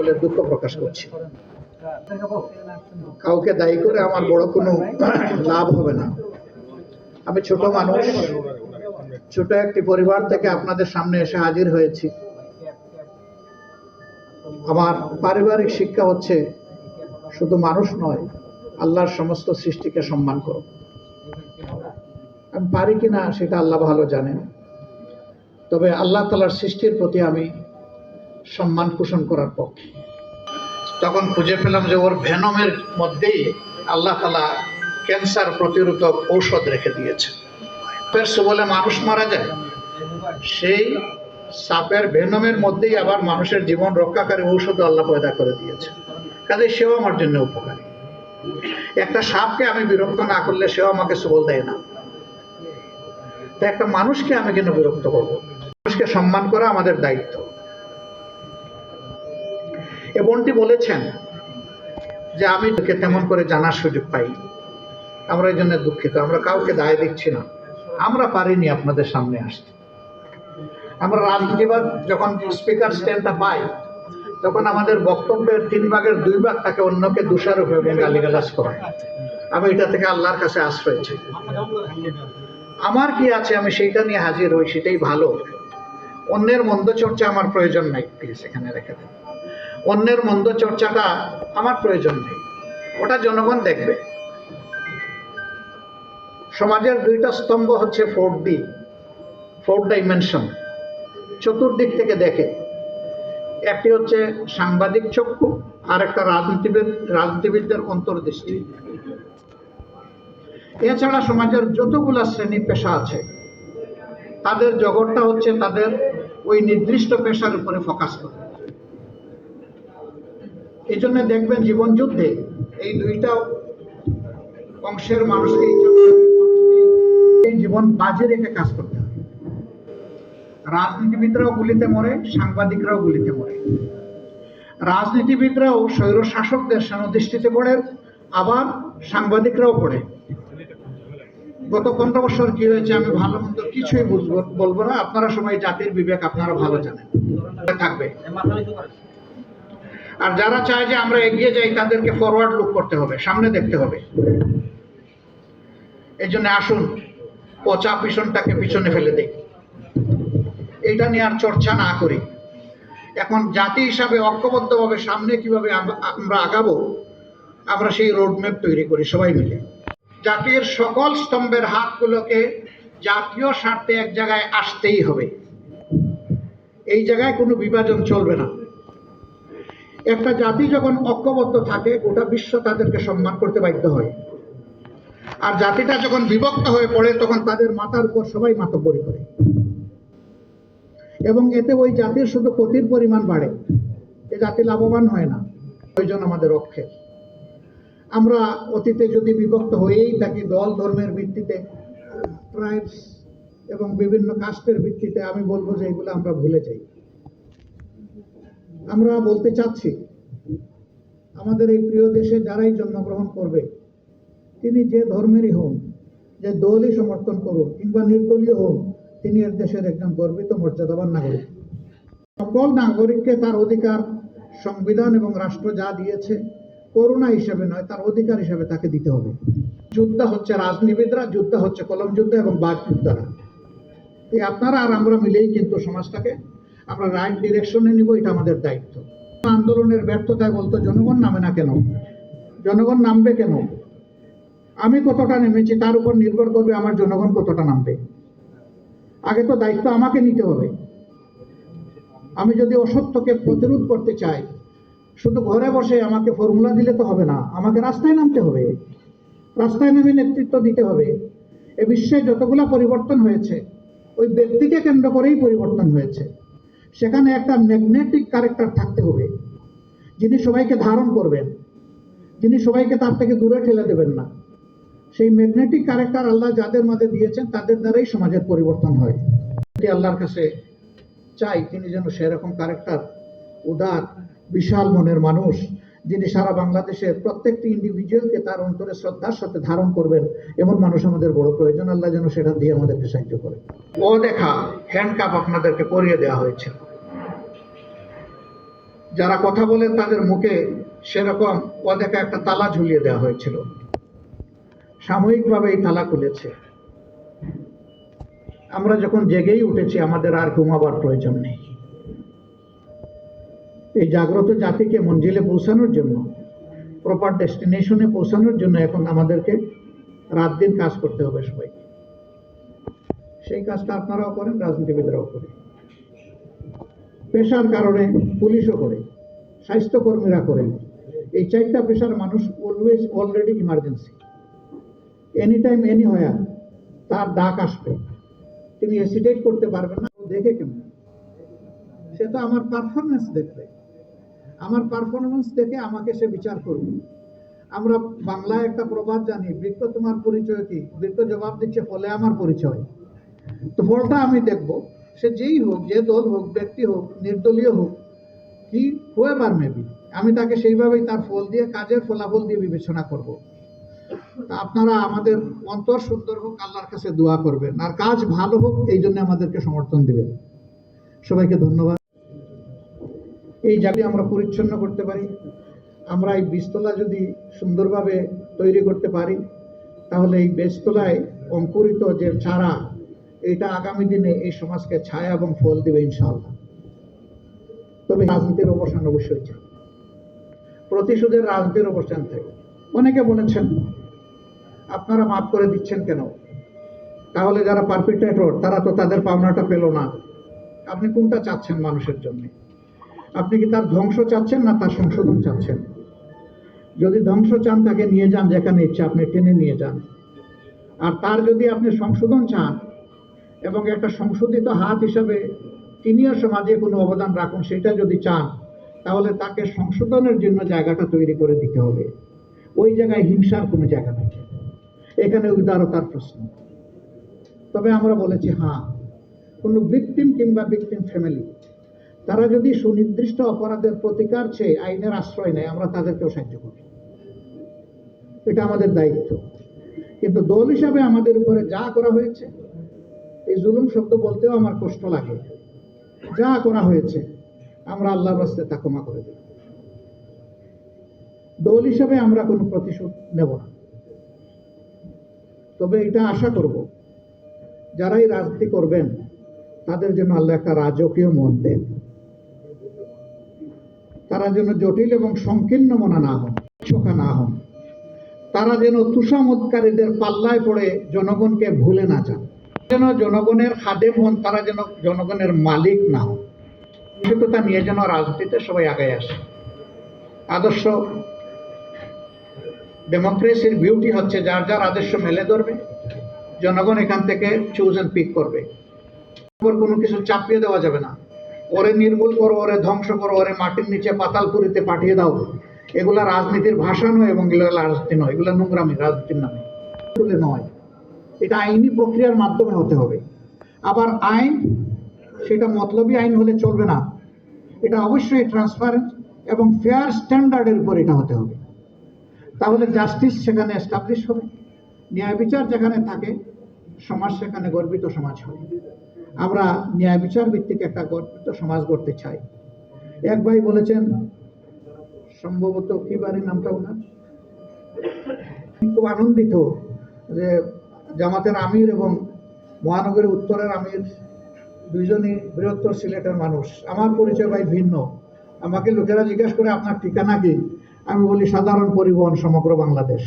বলে দুঃখ প্রকাশ করছি। কাউকে দায়ী করে আমার বড় কোনো লাভ হবে না। আমি ছোট মানুষ, ছোট একটি পরিবার থেকে আপনাদের সামনে এসে হাজির হয়েছি। আমার পারিবারিক শিক্ষা হচ্ছে শুধু মানুষ নয়, আল্লাহর সমস্ত সৃষ্টিকে সম্মান করো। আমি পারি কিনা সেটা আল্লাহ ভালো জানেন। তবে আল্লাহ তালার সৃষ্টির প্রতি আমি সম্মান পোষণ করার পক্ষে তখন খুঁজে পেলাম যে ওর ভেনমের মধ্যেই আল্লাহ তালা ক্যান্সার প্রতিরোধক ঔষধ রেখে দিয়েছে। সাপের বলে মানুষ মারা যায়। সেই সাপের ভেনমের মধ্যেই আবার মানুষের জীবন রক্ষাকারী ঔষধ আল্লাহ পয়দা করে দিয়েছে। কাজে সেও আমার জন্য উপকারী। একটা সাপকে আমি বিরক্ত না করলে সেও আমাকে সুবল দেয় না। একটা মানুষকে আমি কেন বিরক্ত করব? মানুষকে সম্মান করা আমাদের দায়িত্ব। এ বোনটি বলেছেন যে আমি তোকে তেমন করে জানার সুযোগ পাই। আমরা এই জন্য দুঃখিত, আমরা কাউকে দায় দিচ্ছি না। আমরা পারিনি আপনাদের সামনে আসতে। আমরা রাজনীতিবাদ যখন স্পিকার স্ট্যান্ডটা পাই, তখন আমাদের বক্তব্যের তিন ভাগের দুই ভাগ তাকে অন্যকে দোষারোপ এবং গালিগালাজ করে। আমি এটা থেকে আল্লাহর কাছে আশ্রয় চাই। আমার কি আছে আমি সেইটা নিয়ে হাজির হই, সেটাই ভালো। অন্যের মন্দ চর্চা আমার প্রয়োজন নাই। প্লিজ এখানে রেখে দেন। অন্যের মন্দ চর্চাটা আমার প্রয়োজন নেই। ওটা জনগণ দেখবে। সমাজের দুইটা স্তম্ভ হচ্ছে ফোর ডি, ফোর ডাইমেনশন। চতুর্দিক থেকে দেখে। একটি হচ্ছে সাংবাদিক চক্ষু আর একটা রাজনীতিবিদ, রাজনীতিবিদদের অন্তর্দৃষ্টি। এছাড়া সমাজের যতগুলা শ্রেণি পেশা আছে, তাদের জগৎটা হচ্ছে তাদের ওই নির্দিষ্ট পেশার উপরে ফোকাস করে। এই জন্য দেখবেন জীবন যুদ্ধে এই দুইটা অংশের মানুষকে এই জীবন বাজে রেখে কাজ করতে হয়। রাজনীতিবিদরাও গুলিতে মরে, সাংবাদিকরাও গুলিতে মরে। রাজনীতিবিদরাও স্বৈর শাসকদের সেনদৃষ্টিতে পড়ে, আবার সাংবাদিকরাও পড়ে। গত পনেরো বছর কি হয়েছে আমি ভালো মন্দ কিছুই বুঝব বলব না। আপনারা সবাই জাতির বিবেক আপনারা ভালো জানেন। থাকবে। আর যারা চায় যে আমরা এগিয়ে যাই, তাদেরকে ফরওয়ার্ড লুক করতে হবে, সামনে দেখতে হবে। এই জন্য আসুন, পচা পিছনটাকে পিছনে ফেলে দেই। এটা নিয়ে আর চর্চা না করি। এখন জাতি হিসাবে ঐক্যবদ্ধভাবে সামনে কীভাবে আমরা আগাবো, আমরা সেই রোডম্যাপ তৈরি করি, সবাই মিলে। জাতির সকল স্তম্ভের হাতগুলোকে জাতীয় স্বার্থে এক জায়গায় আসতেই হবে। এই জায়গায় কোনো বিভাজন চলবে না। একটা জাতি যখন ঐক্যবদ্ধ থাকে, গোটা বিশ্ব তাদেরকে সম্মান করতে বাধ্য হয়। আর জাতিটা যখন বিভক্ত হয়ে পড়ে, তখন তাদের মাথার উপর সবাই মাতব্বরি করে। এবং এতে ওই জাতির শুধু ক্ষতির পরিমাণ বাড়ে। এ জাতি লাভবান হয় না। প্রয়োজন আমাদের অক্ষের আমরা অতীতে যদি বিভক্ত হয়েই থাকি দল, ধর্মের ভিত্তিতে ট্রাইবস এবং বিভিন্ন কাস্টের ভিত্তিতে, আমি বলব যে এগুলো আমরা ভুলে যাই। আমরা বলতে চাচ্ছি, আমাদের এই প্রিয় দেশে যারাই জন্মগ্রহণ করবে, তিনি যে ধর্মেরই হন, যে দলই সমর্থন করুন কিংবা নির্দলীয় হন, তিনি এর দেশের একজন গর্বিত, মর্যাদাবান নাগরিক। সকল নাগরিককে তার অধিকার, সংবিধান এবং রাষ্ট্র যা দিয়েছে, করুণা হিসেবে নয়, তার অধিকার হিসেবে তাকে দিতে হবে। যুদ্ধ হচ্ছে রাজনীতিবিদরা, যুদ্ধ হচ্ছে কলম যুদ্ধ এবং বাঘ যুদ্ধরা। এই আপনারা আর আমরা মিলেই কিন্তু সমাজটাকে আমরা রাইট ডিরেকশনে নিব, এটা আমাদের দায়িত্ব। আন্দোলনের ব্যর্থতায় বলতো, জনগণ নামে না কেন? জনগণ নামবে কেন? আমি কতটা নেমেছি, তার উপর নির্ভর করবে আমার জনগণ কতটা নামবে। আগে তো দায়িত্ব আমাকে নিতে হবে। আমি যদি অসত্যকে প্রতিরোধ করতে চাই, শুধু ঘরে বসে আমাকে ফর্মুলা দিলে তো হবে না, আমাকে রাস্তায় নামতে হবে। রাস্তায় নেমে নেতৃত্ব দিতে হবে। এ বিশ্বে যতগুলা পরিবর্তন হয়েছে, ওই ব্যক্তিকে কেন্দ্র করেই পরিবর্তন হয়েছে। সেখানে একটা ম্যাগনেটিক ক্যারেক্টার থাকতে হবে। যিনি সবাইকে ধারণ করবেন, যিনি সবাইকে তার থেকে দূরে ঠেলে দেবেন না। সেই ম্যাগনেটিক ক্যারেক্টার আল্লাহ যাদের মাঝে দিয়েছেন, তাদের দ্বারাই সমাজের পরিবর্তন হয়। আল্লাহর কাছে চাই, তিনি যেন সেরকম ক্যারেক্টার উদার, বিশাল মনের মানুষ যিনি সারা বাংলাদেশের প্রত্যেকটি ইন্ডিভিজুয়ালকে তার অন্তরে শ্রদ্ধার সাথে ধারণ করবেন, এমন মানুষ আমাদের বড় প্রয়োজন। আল্লাহ যেন সেটা দিয়ে আমাদেরকে সাহায্য করে। ও দেখা হ্যান্ডকাপ আপনাদেরকে পরিয়ে দেওয়া হয়েছে। যারা কথা বলেন তাদের মুখে সেরকম অদেখা একটা তালা ঝুলিয়ে দেওয়া হয়েছিল। সাময়িকভাবে এই তালা খুলেছে। আমরা যখন জেগেই উঠেছি, আমাদের আর ঘুমাবার প্রয়োজন নেই। এই জাগ্রত জাতিকে মঞ্জিলে পৌঁছানোর জন্য প্রপার ডেস্টিনেশনে পৌঁছানোর জন্য এখন আমাদেরকে রাত দিন কাজ করতে হবে সবাইকে। সেই কাজটা আপনারাও করেন, রাজনীতিবিদরাও করে পেশার কারণে পুলিশও করে, স্বাস্থ্যকর্মীরা করেন। এই চারটা পেশার মানুষ always already emergency any time any হয়া, তার ডাক আসবে। তিনি হেসিটেট করতে পারবেন না, দেখে কেমন? সে তো আমার পারফরমেন্স দেখবে। আমার পারফরমেন্স দেখে আমাকে সে বিচার করবে। আমরা বাংলায় একটা প্রবাদ জানি বৃক্ষ তোমার পরিচয় কি? বৃক্ষ জবাব দিচ্ছে, ফলে আমার পরিচয়। তো ফলটা আমি দেখব। সে যেই হোক, যে দল হোক, ব্যক্তি হোক, নির্দলীয় হোক, কি হুয়েভার মেবি আমি তাকে সেইভাবেই তার ফল দিয়ে, কাজের ফলাফল দিয়ে বিবেচনা করব। আপনারা আমাদের অন্তর সুন্দর হোক, আল্লাহর কাছে দোয়া করবেন। আর কাজ ভালো হোক, এই জন্য আমাদেরকে সমর্থন দিবেন। সবাইকে ধন্যবাদ। এই জায়গায় আমরা পরিচ্ছন্ন করতে পারি। আমরা এই বীজতলা যদি সুন্দরভাবে তৈরি করতে পারি, তাহলে এই বীজতলায় অঙ্কুরিত যে চারা, এটা আগামী দিনে এই সমাজকে ছায়া এবং ফল দিবে ইনশাআল্লাহ। তবে রাজনীতির অবসান অবশ্যই চাই। প্রতিশোধের রাজনীতির অবস্থান থাকে অনেকে বলেছেন, আপনারা মাফ করে দিচ্ছেন কেন? তাহলে যারা পারপিটেটর তারা তো তাদের পাওনাটা পেল না। আপনি কোনটা চাচ্ছেন মানুষের জন্য? আপনি কি তার ধ্বংস চাচ্ছেন না তার সংশোধন চাচ্ছেন? যদি ধ্বংস চান, তাকে নিয়ে যান যেখানে ইচ্ছা, আপনি টেনে নিয়ে যান। আর তার যদি আপনি সংশোধন চান এবং একটা সংশোধিত হাত হিসাবে তিনিও সমাজে কোনো অবদান রাখুন, সেটা যদি চান, তাহলে তাকে সংশোধনের জন্য জায়গাটা তৈরি করে দিতে হবে। ওই জায়গায় হিংসার কোনো জায়গা নেই। এখানে উদারতার প্রশ্ন। তবে আমরা বলেছি হ্যাঁ কোনো ভিকটিম কিংবা ভিকটিম ফ্যামিলি তারা যদি সুনির্দিষ্ট অপরাধের প্রতিকার চেয়ে আইনের আশ্রয় নেয়, আমরা তাদেরকেও সাহায্য করি এটা আমাদের দায়িত্ব। কিন্তু দল হিসাবে আমাদের উপরে যা করা হয়েছে, এই জুলুম শব্দ বলতেও আমার কষ্ট লাগে। যা করা হয়েছে, আমরা আল্লাহর রাস্তায় তা ক্ষমা করে দিই দল হিসাবে আমরা কোনো প্রতিশোধ নেব না। তবে এটা আশা করব, যারাই রাজনীতি করবেন, তাদের জন্য আল্লাহ একটা রাজকীয় মন দেন। তারা যেন জটিল এবং সংকীর্ণ মনা না হন, চোখা না হন। তারা যেন তুষামতকারীদের পাল্লায় পড়ে জনগণকে ভুলে না যান। যেন জনগণের খাদেম হন তারা যেন জনগণের মালিক না হন। সেটা নিয়ে যেন রাজনীতিতে সবাই আগে আসে। আদর্শ ডেমোক্রেসির বিউটি হচ্ছে যার যার আদর্শ মেলে ধরবে। জনগণ এখান থেকে চুজ অ্যান্ড পিক করবে। কোনো কিছু চাপিয়ে দেওয়া যাবে না। ওরে নির্মূল করো, ওরে ধ্বংস করো, ওরে মাটির নিচে পাতাল পাতালপুরিতে পাঠিয়ে দাও। এগুলা রাজনীতির ভাষা নয় এবং এগুলো রাজনীতি নয়, এগুলো নোংরামি, রাজনীতির নামে। নয়। এটা আইনি প্রক্রিয়ার মাধ্যমে হতে হবে। আবার আইন, সেটা মতলবী আইন হলে চলবে না। এটা অবশ্যই ট্রান্সপারেন্ট এবং ফেয়ার স্ট্যান্ডার্ডের উপর এটা হতে হবে। তাহলে জাস্টিস সেখানে এস্টাবলিশ হবে। ন্যায় বিচার যেখানে থাকে, সমাজ সেখানে গর্বিত সমাজ হয় আমরা ন্যায় বিচার ভিত্তিক একটা সমাজ গড়তে চাই। এক ভাই বলেছেন, সম্ভবত কি বাড়ির নামটা ওনার? খুব আনন্দিত যে জামাতের আমির এবং মহানগরীর উত্তরের আমির দুইজনই বৃহত্তর সিলেটের মানুষ। আমার পরিচয় ভাই ভিন্ন। আমাকে লোকেরা জিজ্ঞাসা করে, আপনার ঠিকানা কি? আমি বলি, সাধারণ পরিবহন সমগ্র বাংলাদেশ।